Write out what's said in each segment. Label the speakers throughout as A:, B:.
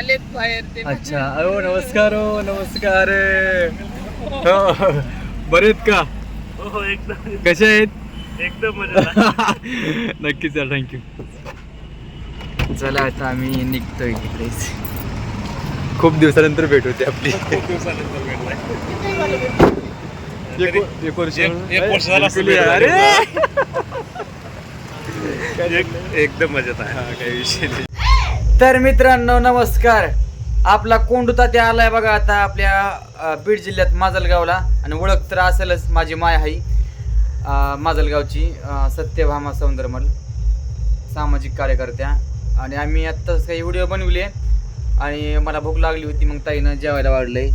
A: आलेत बाहेर ते.
B: अच्छा. हो नमस्कार हो नमस्कार. हो बरेत का?
C: हो एकदम.
B: कसे आहेत?
C: एकदम मजा
B: नक्की सर थँक्यू चला आता आम्ही निघतोय इकडेच. खूप दिवसानंतर भेट होते आपली.
C: खूप दिवसानंतर भेटलाय.
B: एक व- एक वर्ष
C: एक- एक वर्ष झालं असेल
B: अरे!
C: एक- एकदम मजेत आहे.
B: हा, काही विषय नाही. तर मित्रांनो नमस्कार. आपला कोंडूता ते आलाय बघा आता आपल्या बीड जिल्ह्यात माजलगावला. आणि ओळख तर असेलच माझी माय आई माजलगावची सत्यभामा सौंदरमल सामाजिक कार्यकर्त्या. आणि आम्ही आत्ताच काही व्हिडिओ बनवले. आणि मला भूक लागली होती मग ताईनं जेवायला वाढलंय.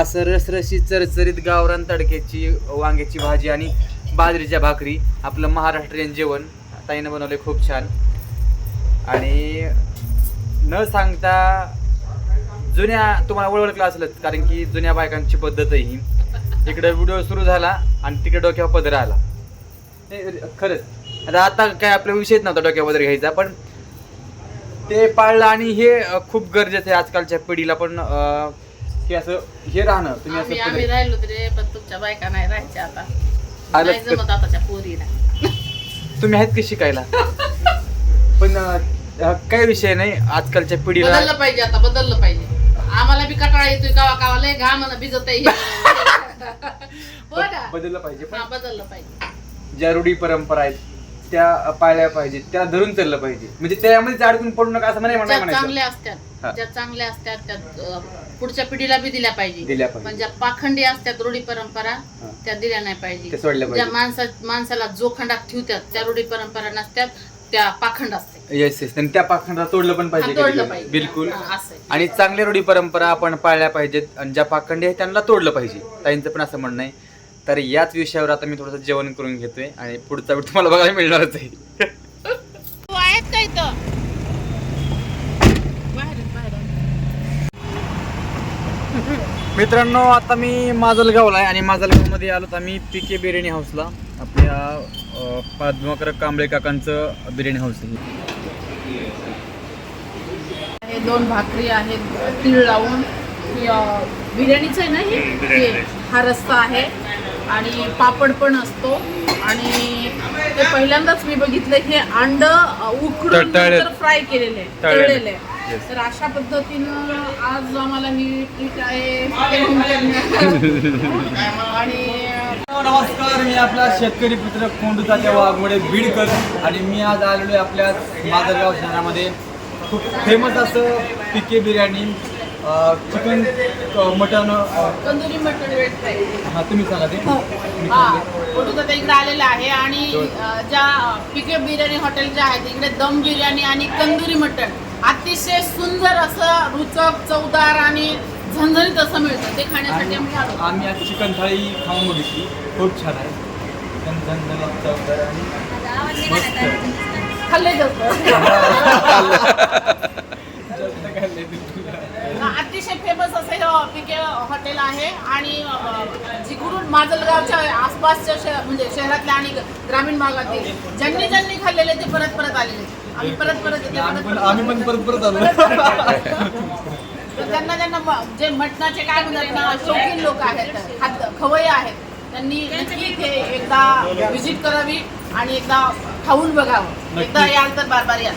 B: असं रसरशी चरचरीत गावरान तडक्याची वांग्याची भाजी आणि बाजरीच्या भाकरी. आपलं महाराष्ट्रीयन जेवण. ताईनं बनवलं खूप छान. आणि न सांगता जुन्या तुम्हाला ओळखलं असलंच कारण की जुन्या बायकांची पद्धत ही. इकडे व्हिडिओ सुरू झाला आणि तिकडे डोक्यावर पदर आला. खरंच. आता आता काय आपला विषयच नव्हता डोक्यावर पदर घ्यायचा पण ते पाळलं आणि हे खूप गरजेचं आहे आजकालच्या पिढीला पण की असं हे राहणं. तुम्ही असं
A: आम्ही राहिलो तरी पण तुमच्या बायका नाही राहायच्या आता.
B: आलं
A: नाही
B: तर-
A: जमत आताच्या पोरीला.
B: तुम्ही आहेत की शिकायला? पण काही विषय नाही. आजकालच्या पिढीला
A: बदललं पाहिजे आता बदललं पाहिजे. आम्हाला बी कटाळा येतोय कावा कावा लय घामानं भिजत हो ना?
B: बदललं पाहिजे
A: हा, बदललं पाहिजे.
B: ज्या रूढी परंपरा आहेत त्या पाळल्या पाहिजेत त्या धरून चाललं पाहिजे. म्हणजे त्यामध्ये अडकून पडू नका असं नाही
A: ज्या
B: म्हणायचं
A: चांगल्या
B: हा.
A: असतात ज्या चांगल्या असतात त्या अं, पुढच्या पिढीला बी दिल्या पाहिजे.
B: दिल्या पाहिजे.
A: पण ज्या पाखंडी असतात रूढी परंपरा
B: हा.
A: त्या दिल्या नाही
B: त्या
A: पाहिजे
B: सोडल्या
A: ज्या
B: पाहिजे
A: माणसा माणसाला जोखंडात ठेवतात त्या रूढी परंपरा नसतात. त्या पाखंड असतात
B: येस येस आणि त्या पाखंडाला तोडलं पण पाहिजे
A: हा, तोडलं
B: कधी-कधी.
A: पाहिजे.
B: बिलकुल.
A: हा, असं आहे.
B: आणि चांगल्या रूढी परंपरा आपण पाळल्या पाहिजेत. आणि ज्या पाखंडी आहेत त्यांना तोडलं पाहिजे. ताईंचं पण असं म्हणणं आहे. तर याच विषयावर आता मी थोडंसं जेवण करून घेतोय. आणि पुढचा वेळ तुम्हाला बघायला मिळणारच आहे
A: तू आहेत का इथं बाहेर बाहेर
B: मित्रांनो आता मी माजलगावला आहे आणि माजलगावमध्ये आलो तर आम्ही पी के बिर्याणी हाऊसला आपल्या पद्माकर कांबळे काकांचं बिर्याणी हाऊस आहे.
A: हे दोन भाकरी आहेत तीळ लावून. ही, बिर्याणीचं आहे ना ही?
C: बिर्याणी
A: हे, रस्ता आहे. आणि पापड पण असतो. आणि ते पहिल्यांदाच मी बघितलं हे अंड उकडून फ्राय केलेले
B: तळलेले.
A: तर अशा पद्धतीनं आज आम्हाला ही ट्रीट आहे आणि
B: नमस्कार. मी आपला शेतकरी मित्र कोंडूचा वाघमोडे बीडकर. आणि मी आज आलेलो आहे आपल्या माजलगाव शहरामध्ये. खूप फेमस असं PK biryani chicken mutton
A: tandoori mutton भेटतंय
B: हा तुम्ही सांगा ते.
A: हा. तर इकडे आलेला आहे आणि. अ, ज्या पिके बिर्याणी हॉटेल ज्या आहेत इकडे दम बिर्याणी आणि तंदुरी मटण. अतिशय सुंदर असं रुचक चवदार आणि झणझणीत असं मिळतं ते खाण्यासाठी आम्ही
B: आणि
A: आलो.
B: आम्ही आज चिकन थाळी खाऊन बघितली. खूप छान आहे. चिकन झणझणीत चवदार आणि मस्त.
A: खाल्ले जास्त. अतिशय फेमस असं हे पिके हॉटेल आहे. आणि जिकडून माजलगावच्या आसपासच्या शहर म्हणजे शहरातल्या आणि ग्रामीण भागातील ज्यांनी ज्यांनी खाल्लेले ते परत परत आलेले. आम्ही परत परत येते,
B: आम्ही
A: परत
B: पण आम्ही पण परत परत आलो.
A: तर ज्यांना म- जे मटणाचे काय म्हणतात ना शौकीन लोक आहेत खाद्य खवय्ये आहेत त्यांनी नक्की इथे एकदा व्हिजिट करावी आणि एकदा खाऊन बघावं. एकदा याल तर बार बार याल